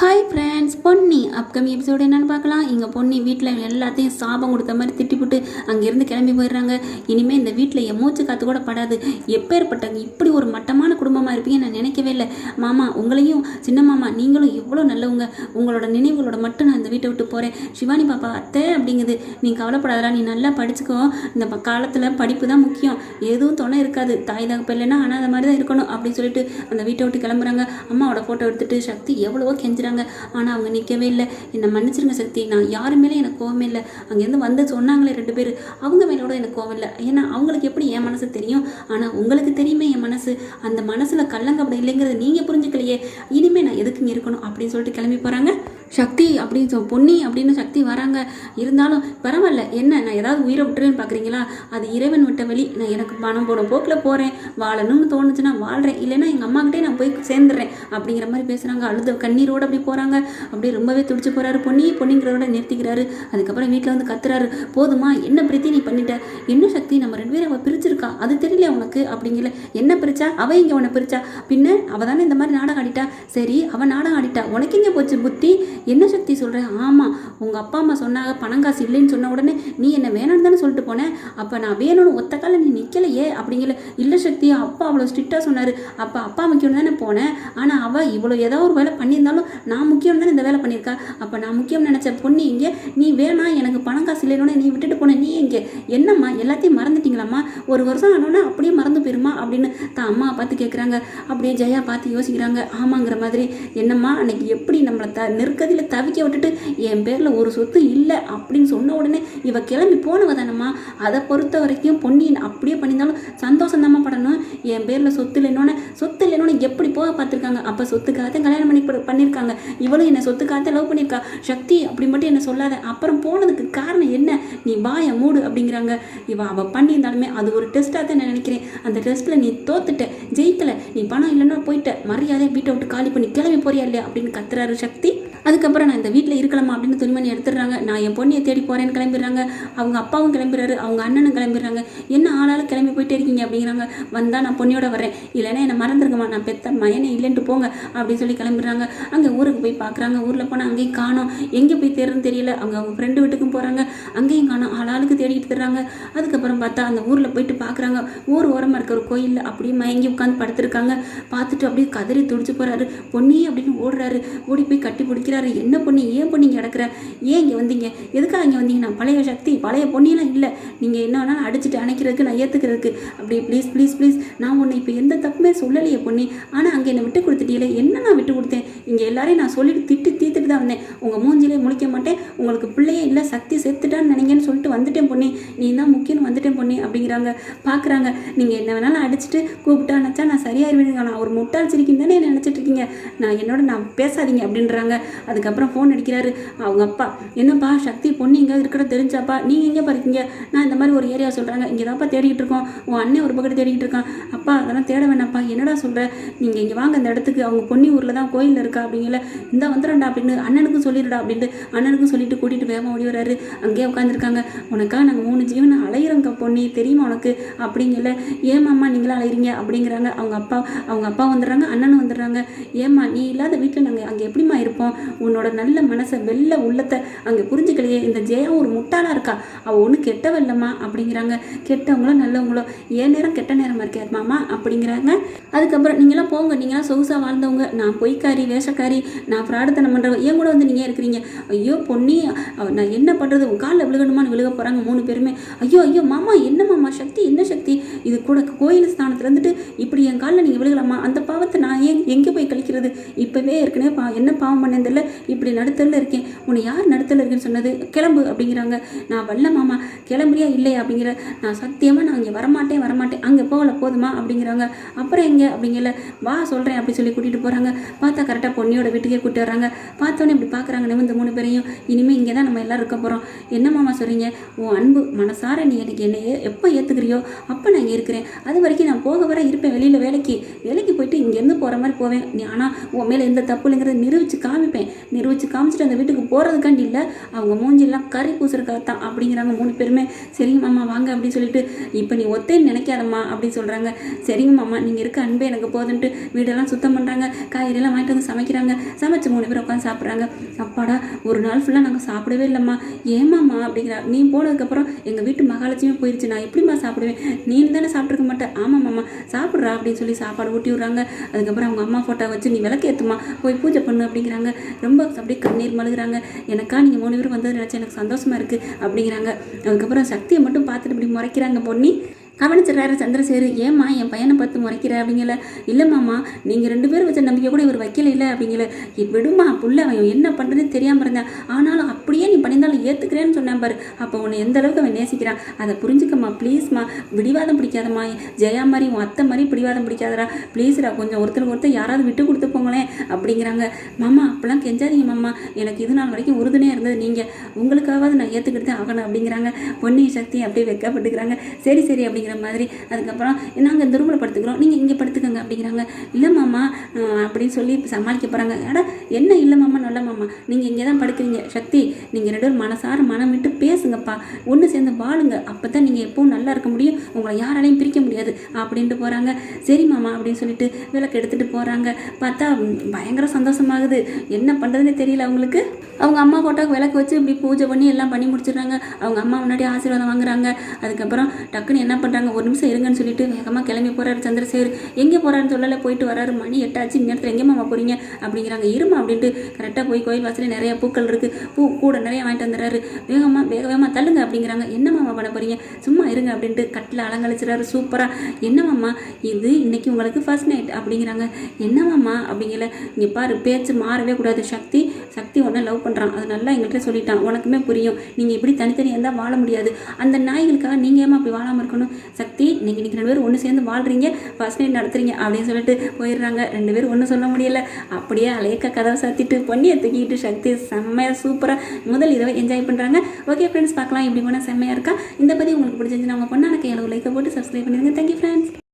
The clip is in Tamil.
Hi friends Ponni. Upcoming episode என்னன்னு பார்க்கலாம். இங்கே பொன்னி வீட்டில் எல்லாத்தையும் சாபம் கொடுத்த மாதிரி திட்டிப்புட்டு அங்கேருந்து கிளம்பி போயிடுறாங்க. இனிமேல் இந்த வீட்டில் என் மூச்சு காற்று கூட படாது. எப்பேற்பட்டாங்க இப்படி ஒரு மட்டமான குடும்பமாக இருப்பீங்க நான் நினைக்கவே இல்லை. மாமா உங்களையும் சின்ன மாமா நீங்களும் எவ்வளோ நல்லவங்க. உங்களோட நினைவுகளோட மட்டும் நான் இந்த வீட்டை விட்டு போகிறேன் சிவானி பாப்பா அத்தை அப்படிங்குது. நீ கவலைப்படாதடா நீ நல்லா படிச்சுக்கோ. இந்த ப- காலத்தில் படிப்பு தான் முக்கியம். எதுவும் துணை இருக்காது. தாய் தகப்பு இல்லைன்னா அனாத மாதிரி தான் இருக்கணும் அப்படின்னு சொல்லிட்டு அந்த வீட்டை விட்டு கிளம்புறாங்க. அம்மாவோட ஃபோட்டோ எடுத்துகிட்டு சக்தி எவ்வளவோ கெஞ்சுறாங்க. ஆனால் அவங்க நிற்கவே இல்லை. என்னை மன்னிச்சிருங்க சக்தி. நான் யாரு மேலே எனக்கு கோவமே இல்லை. அங்கேருந்து வந்து சொன்னாங்களே ரெண்டு பேர். அவங்க மேலே கூட எனக்கு கோவம் இல்லை. ஏன்னா அவங்களுக்கு எப்படி என் மனசு தெரியும்? ஆனால் உங்களுக்கு தெரியுமே என் மனசு. அந்த மனசில் கள்ளங்கப்படம் இல்லைங்கிறத நீங்கள் புரிஞ்சுக்கலையே. இனிமேல் நான் எதுக்கு இங்கே இருக்கணும் அப்படின்னு சொல்லிட்டு கிளம்பி போகிறாங்க சக்தி அப்படின்னு சொ- பொன்னி அப்படின்னு சக்தி வராங்க. இருந்தாலும் பரவாயில்ல. என்ன நான் ஏதாவது உயிரை விட்டுறேன்னு பார்க்குறீங்களா அது இறைவன் விட்ட வழி. நான் எனக்கு பணம் போன போக்கில் போகிறேன் வாழணும்னு தோணுச்சுன்னா வாழ்கிறேன் இல்லைன்னா எங்கள் அம்மாக்கிட்டே நான் போய் சேர்ந்துடுறேன். அப்படிங்கிற மாதிரி பேசுகிறாங்க அழுத கண்ணீரோடு அப்படி போகிறாங்க அப்படியே ரொம்பவே துடிச்சு போகிறாரு பொன்னி பொன்னிங்கிறதோட நிறுத்திக்கிறாரு. அதுக்கப்புறம் வீட்டில் வந்து கத்துறாரு. போதுமா? என்ன பிரீத்தி நீ பண்ணிட்ட? என்ன சக்தி? நம்ம ரெண்டு பேரும் அவள் பிரிச்சிருக்கா? அது தெரியல உனக்கு அப்படிங்கல. என்ன பிரிச்சா? அவள் இங்கே உன்னை பிரிச்சா? பின்ன அவள் தானே இந்த மாதிரி நாடகம் ஆடிட்டா? சரி அவன் நாடகம் ஆடிட்டா. உனக்கு இங்கே போச்சு புத்தி? என்ன சக்தி சொல்கிற ஆமாம் உங்கள் அப்பா அம்மா சொன்னாங்க பணம் காசு இல்லைன்னு சொன்ன உடனே நீ என்ன வேணும்னு தானே சொல்லிட்டு போனேன் அப்போ நான் வேணும்னு ஒத்த கால நீ நிற்கலையே அப்படிங்கல இல்லை சக்தி அப்பா அவ்வளோ ஸ்ட்ரிக்டாக சொன்னார். அப்போ அப்பா முக்கியம் தானே போனேன் ஆனால் அவள் இவ்வளோ ஏதோ ஒரு வேலை பண்ணியிருந்தாலும் நான் முக்கியம் தானே இந்த வேலை பண்ணியிருக்கா? அப்போ நான் முக்கியம் நினச்ச பொண்ணு இங்கே? நீ வேணாம் எனக்கு பணம் காசு இல்லைன்னு நீ விட்டுட்டு போன நீ இங்கே? என்னம்மா எல்லாத்தையும் மறந்துட்டீங்களாம்மா? ஒரு வருஷம் ஆனோன்னா அப்படியே மறந்து போயிருமா அப்படின்னு தான் அம்மா பார்த்து கேட்குறாங்க அப்படியே ஜெயா பார்த்து யோசிக்கிறாங்க. ஆமாங்கிற மாதிரி என்னம்மா அன்னைக்கு எப்படி நம்மளை த நெருக்க நெருக்கதியில் தவிக்க விட்டுட்டு என் பேரில் ஒரு சொத்து இல்லை அப்படின்னு சொன்ன உடனே இவ கிளம்பி போனவ தானம்மா. அதை பொறுத்த வரைக்கும் பொன்னியின் அப்படியே பண்ணியிருந்தாலும் சந்தோஷம் படணும். என் பேரில் சொத்து இல்லைன்னொன்னே சொத்து இல்லைன்னொன்னே எப்படி போக பார்த்துருக்காங்க? அப்போ சொத்துக்காக தான் கல்யாணம் பண்ணி பண்ணியிருக்காங்க. இவளும் என்னை சொத்துக்காக தான் லவ் பண்ணியிருக்கா. சக்தி அப்படி மட்டும் என்ன சொல்லாத. அப்புறம் போனதுக்கு காரணம் என்ன? நீ வாய மூடு அப்படிங்கிறாங்க. இவ அவள் பண்ணியிருந்தாலுமே அது ஒரு டெஸ்ட்டாக தான் நான் நினைக்கிறேன். அந்த டெஸ்ட்டில் நீ தோத்துட்ட. ஜெயிக்கல. நீ பணம் இல்லைன்னா போயிட்ட. மரியாதையாக வீட்டை விட்டு காலி பண்ணி கிளம்பி போறியா இல்லையா அப்படின்னு கத்துறாரு சக்தி. அதுக்கப்புறம் நான் இந்த வீட்டில் இருக்கலாமா அப்படின்னு துணிமணி எடுத்துடுறாங்க. நான் என் பொண்ணியை தேடி போகிறேன்னு கிளம்பிடுறாங்க. அவங்க அப்பாவும் கிளம்பிடுறாரு அவங்க அண்ணனும் கிளம்பிடுறாங்க. என்ன ஆளால் கிளம்பி போயிட்டே இருக்கீங்க அப்படிங்கிறாங்க. வந்தால் நான் பொண்ணியோட வரேன் இல்லைன்னா என்னை மறந்துருக்கமா? நான் பெத்த மயனை இல்லைன்ட்டு போங்க அப்படின்னு சொல்லி கிளம்பிடுறாங்க. அங்கே ஊருக்கு போய் பார்க்குறாங்க ஊரில் போனால் அங்கேயும் காணும். எங்கே போய் தேடுறதுன்னு தெரியல. அவங்க அவங்க ஃப்ரெண்டு வீட்டுக்கும் போகிறாங்க அங்கேயும் காணும். ஆளாளுக்கு தேடிட்டு தர்றாங்க அதுக்கப்புறம் பார்த்தா அந்த ஊரில் போயிட்டு பார்க்குறாங்க ஊர் ஓரமாக இருக்கிற கோயிலில் அப்படியே மயங்கி உட்காந்து படுத்துருக்காங்க. பார்த்துட்டு அப்படியே கதறி துடிச்சு போகிறாரு பொன்னி அப்படின்னு ஓடுறாரு. ஓடி போய் கட்டி பிடிக்கிறாரு. என்ன பொண்ணி ஏன் பொண்ணு இங்கே கிடக்குற ஏன் இங்கே வந்தீங்க? எதுக்காக இங்கே வந்தீங்க? நான் பழைய சக்தி பழைய பொண்ணியெல்லாம் இல்லை. நீங்கள் என்ன வேணாலும் அடிச்சுட்டு அணைக்கிறதுக்கு நான் ஏற்றுக்கிறதுக்கு அப்படி ப்ளீஸ் ப்ளீஸ் ப்ளீஸ் நான் உன்னை இப்போ எந்த தப்புமே சொல்லலையே பொண்ணி. ஆனால் அங்கே என்னை விட்டு கொடுத்துட்டீங்களே. என்ன நான் விட்டு கொடுத்தேன்? இங்கே எல்லாரையும் நான் சொல்லிட்டு திட்டு தீத்துட்டு தான் வந்தேன். உங்கள் மூஞ்சிலே முழிக்க மாட்டேன். உங்களுக்கு பிள்ளையே இல்லை சக்தி செத்துட்டான்னு நினைங்கன்னு சொல்லிட்டு வந்துட்டேன் பொண்ணி. நீ தான் முக்கியம் வந்துட்டேன் பொண்ணி அப்படிங்கிறாங்க. பார்க்குறாங்க நீங்கள் என்ன வேணாலும் அடிச்சுட்டு கூப்பிட்டா நினச்சா நான் சரியாயிருவேனுங்க. நான் ஒரு முட்டாள் சிரிக்கும் தானே நினச்சிட்டு இருக்கீங்க. நான் என்னோட நான் பேசாதீங்க அப்படின்றாங்க. அதுக்கப்புறம் ஃபோன் அடிக்கிறாரு. அவங்க அப்பா என்னப்பா சக்தி பொண்ணு இங்கே இருக்கிற தெரிஞ்சாப்பா? நீங்கள் எங்கே இருக்கீங்க? நான் இந்த மாதிரி ஒரு ஏரியா சொல்கிறாங்க இங்கே தான்ப்பா தேடிக்கிட்டு இருக்கோம். உன் அண்ணன் ஒரு பக்கத்து தேடிக்கிட்டு இருக்கான். அப்பா அதெல்லாம் தேட வேணாப்பா என்னடா சொல்கிற நீங்கள் இங்கே வாங்க இந்த இடத்துக்கு. அவங்க பொன்னி ஊரில் தான் கோயிலில் இருக்கா அப்படிங்கல. இந்த வந்துடும்டா அப்படின்னு அண்ணனுக்கும் சொல்லிடுடா அப்படின்ட்டு அண்ணனுக்கும் சொல்லிட்டு கூட்டிகிட்டு வேகமாக ஓடி வராரு அங்கேயே உட்காந்துருக்காங்க உனக்கா நாங்கள் மூணு ஜீவனை அலையிறோங்க பொண்ணி. தெரியுமா உனக்கு? அப்படிங்கல. ஏமாம்மா நீங்களாம் அலையிறீங்க? அப்படிங்கிறாங்க. அவங்க அப்பா அவங்க அப்பா வந்துடுறாங்க. அண்ணனும் வந்துடுறாங்க. ஏம்மா நீ இல்லாத வீட்டில் நாங்கள் அங்கே எப்படிம்மா இருப்போம்? உன்னோட நல்ல மனசை வெள்ள உள்ளத்தை அங்கே புரிஞ்சுக்கலையே. இந்த ஜெயா ஒரு முட்டாளாக இருக்கா? அவள் ஒன்றும் கெட்டவ இல்லைம்மா அப்படிங்கிறாங்க. கெட்டவங்களோ நல்லவங்களோ? ஏன் நேரம் கெட்ட நேரமாக இருக்காது மாமா அப்படிங்கிறாங்க. அதுக்கப்புறம் நீங்களாம் போங்க. நீங்களாம் சொகுசாக வாழ்ந்தவங்க. நான் பொய்க்காரி வேஷக்காரி நான் பிராடத்தனம் பண்ணுறவங்க ஏன் கூட வந்து நீங்கள் இருக்கிறீங்க? ஐயோ பொண்ணி நான் என்ன பண்ணுறது உன் காலில் விழுகணுமான்னு விழுக போகிறாங்க மூணு பேருமே. ஐயோ ஐயோ மாமா என்ன மாமா சக்தி? என்ன சக்தி? இது கூட கோயில் ஸ்தானத்துலேருந்துட்டு இப்படி என் காலில் நீங்கள் விழுகலாமா? அந்த பாவத்தை நான் ஏன் எங்கே போய் கழிக்கிறது? இப்போவே ஏற்கனவே பா என்ன பாவம் பண்ணேன் தெரியல இப்படி நடுத்தரில் இருக்கேன். உன்னை யார் நடுத்தரில் இருக்குன்னு சொன்னது? கிளம்பு அப்படிங்கிறாங்க. நான் வரல மாமா. கிளம்புறியா இல்லையா? அப்படிங்கிற நான் சத்தியமாக நான் இங்கே வரமாட்டேன் வரமாட்டேன். அங்கே போகல போதுமா? அப்படிங்கிறாங்க. அப்புறம் எங்கே? அப்படிங்கல. வா சொல்கிறேன் அப்படி சொல்லி கூட்டிகிட்டு போகிறாங்க பார்த்தா கரெக்டாக பொண்ணியோட வீட்டுக்கே கூட்டி வர்றாங்க. பார்த்தோன்னே இப்படி பார்க்குறாங்க நிமிந்து மூணு பேரையும். இனிமேல் இங்கே தான் நம்ம எல்லோரும் இருக்க போகிறோம் என்ன மாமா சொல்கிறீங்க உன் அன்பு மனசார நீ எனக்கு என்னை ஏ- எப்போ ஏற்றுக்கிறியோ அப்போ நான் இங்கே இருக்கிறேன். அது வரைக்கும் நான் போக வர இருப்பேன் வெளியில் வேலைக்கு. வேலைக்கு போயிட்டு இங்கேருந்து போகிற மாதிரி போவேன். நீ ஆனால் உன் மேலே எந்த தப்பு இல்லைங்கிறத நிரூபித்து காமிப்பேன். நிரூபித்து காமிச்சிட்டு அந்த வீட்டுக்கு போகிறதுக்காண்டி இல்லை. அவங்க மூஞ்சிலாம் கறி பூசுறதுக்காக தான் அப்படிங்கிறாங்க மூணு பேருமே. சரிங்க மாமா வாங்க அப்படின்னு சொல்லிட்டு இப்போ நீ ஒத்தேன்னு நினைக்காதம்மா அப்படின்னு சொல்கிறாங்க சரிங்க மாமா நீங்கள் இருக்க அன்பே எனக்கு போதுன்ட்டு வீடெல்லாம் சுத்தம் பண்ணுறாங்க காய்கறியெல்லாம் வாங்கிட்டு வந்து சமைக்கிறாங்க. சமைச்சு மூணு பேர் உட்காந்து சாப்பிட்றாங்க. அப்பாடா ஒரு நாள் ஃபுல்லாக நாங்கள் சாப்பிடவே இல்லைம்மா. ஏமாம்மா அப்படிங்கிறா. நீ போனதுக்கப்புறம் எங்கள் வீட்டு மகாலட்சுமி போயிடுச்சு நான் எப்படிம்மா சாப்பிடுவேன்? நீ தானே சாப்பிட்ருக்க மாட்டேன் ஆமாம்மாம்மா சாப்பிட்றா அப்படின்னு சொல்லி சாப்பாடு ஊட்டி விட்றாங்க. அதுக்கப்புறம் அவங்க அம்மா ஃபோட்டோ வச்சு நீ விளக்கேற்றுமா போய் பூஜை பண்ணு அப்படிங்கிறாங்க. ரொம்ப அப்படியே கண்ணீர் மழுகிறாங்க எனக்கா நீங்கள் மூணு பேரும் வந்தது நினச்சா எனக்கு சந்தோஷமா இருக்குது அப்படிங்கிறாங்க. அதுக்கப்புறம் சக்தியை மட்டும் பார்த்துட்டு இப்படி முறைக்கிறாங்க பொன்னி. கவனிச்சிடறாரு சந்திரசேகர். ஏம்மா என் பையனை பார்த்து முறைக்கிற? அப்படிங்கல. இல்லைம்மாம்மா நீங்கள் ரெண்டு பேரும் வச்ச நம்பிக்கை கூட இவர் வைக்கல இல்லை அப்படிங்கல விடுமா புள்ள அவன் என்ன பண்ணுறதுன்னு தெரியாமல் இருந்தான் ஆனாலும் அப்படியே நீ பண்ணியிருந்தாலும் ஏற்றுக்கிறேன்னு சொன்னேன் பாரு. அப்போ உன்னை எந்த அளவுக்கு அவன் நேசிக்கிறான்? அதை புரிஞ்சுக்கம்மா ப்ளீஸ்மா பிடிவாதம் பிடிக்காதம்மா. ஜெயா மாதிரி உன் அத்தை மாதிரி பிடிவாதம் பிடிக்காதடா. ப்ளீஸ்டா கொஞ்சம் ஒருத்தருக்கு ஒருத்தர் யாராவது விட்டு கொடுத்து போங்களேன். அப்படிங்கிறாங்க. மாமா அப்பெல்லாம் கெஞ்சாதீங்க மாமா. எனக்கு இது நாள் வரைக்கும் உறுதுணையாக இருந்தது. நீங்கள் உங்களுக்காவது நான் ஏற்றுக்கிட்டு தான் ஆகணும். அப்படிங்கிறாங்க. பொன்னி சக்தி அப்படியே வெக்கப்பட்டுக்கிறாங்க சரி சரி அப்படிங்கிற மாதிரி. அதுக்கப்புறம் நாங்கள் இந்த ரூமில் படுத்துக்கிறோம். நீங்கள் இங்கே படுத்துக்கங்க அப்படிங்கிறாங்க. இல்லை மாமா அப்படின்னு சொல்லி சமாளிக்க போகிறாங்க அட என்ன இல்லை மாமா நல்ல மாமா. நீங்கள் இங்கே தான் படுக்கிறீங்க. சக்தி நீங்கள் ரெண்டு பேரும் மனசார மனம் விட்டு பேசுங்கப்பா. ஒன்று சேர்ந்து வாழுங்க. அப்போ தான் நீங்கள் எப்பவும் நல்லா இருக்க முடியும். உங்களை யாராலையும் பிரிக்க முடியாது. அப்படின்ட்டு போகிறாங்க சரி மாமா அப்படின்னு சொல்லிட்டு விளக்கு எடுத்துகிட்டு போகிறாங்க பார்த்தா பயங்கர சந்தோஷமாகுது. என்ன பண்ணுறதுன்னு தெரியல அவங்களுக்கு. அவங்க அம்மா ஃபோட்டோக்கு விளக்கு வச்சு இப்படி பூஜை பண்ணி எல்லாம் பண்ணி முடிச்சிடுறாங்க. அவங்க அம்மா முன்னாடி ஆசீர்வாதம் வாங்குறாங்க. அதுக்கப்புறம் டக்குன்னு என்ன பண்ணுறாங்க ஒரு நிமிஷம் இருங்கன்னு சொல்லிட்டு வேகமாக கிளம்பி போகிறாரு சந்திரசேகர் எங்கே போகிறாருன்னு சொல்லலை போயிட்டு வராரு. மணி எட்டாச்சு நேரத்தில் எங்கே மாமா போகிறீங்க அப்படிங்கிறாங்க. இருமா அப்படின்ட்டு கரெக்டாக போய் கோயில் வாசலில் நிறைய பூக்கள் இருக்குது பூ கூட நிறைய வாங்கிட்டு வந்துடுறாரு. வேகமாக வேக வேகமாக தள்ளுங்க அப்படிங்கிறாங்க. என்ன மாமா பண்ண போகிறீங்க சும்மா இருங்க அப்படின்ட்டு கட்டில் அலங்கழிச்சிடறாரு சூப்பராக என்ன மாமா இது இன்றைக்கி உங்களுக்கு ஃபர்ஸ்ட் நைட் அப்படிங்கிறாங்க. என்ன மாமா இங்கே பாரு பேச்சு மாறவே கூடாது. சக்தி சக்தி உடனே லவ் பண்ணுறான் அது நல்லா எங்கள்கிட்ட சொல்லிட்டான். உனக்குமே புரியும். நீங்கள் இப்படி தனித்தனியாக இருந்தால் வாழ முடியாது. அந்த நாய்களுக்காக நீங்கள் ஏமா அப்படி வாழாமல் இருக்கணும்? சக்தி நீங்கள் நீங்கள் ரெண்டு பேரும் ஒன்று சேர்ந்து வாழ்றீங்க. ஃபர்ஸ்ட் நைட் நடத்துறீங்க அப்படின்னு சொல்லிட்டு போயிடுறாங்க. ரெண்டு பேரும் ஒன்றும் சொல்ல முடியல. அப்படியே அலையக்க கதவை சாத்திட்டு பொண்ணியை தூக்கிட்டு சக்தி செம்மையாக சூப்பராக முதல் இரவை என்ஜாய் பண்ணுறாங்க ஓகே ஃப்ரெண்ட்ஸ் பார்க்கலாம் இப்படி போனால் செம்மையாக இருக்கா? இந்த பற்றி உங்களுக்கு பிடிச்சிருந்துச்சு நம்ம பொண்ணு எனக்கு கையில் லைக்கை போட்டு சப்ஸ்கிரைப் பண்ணிடுங்க. Thank you friends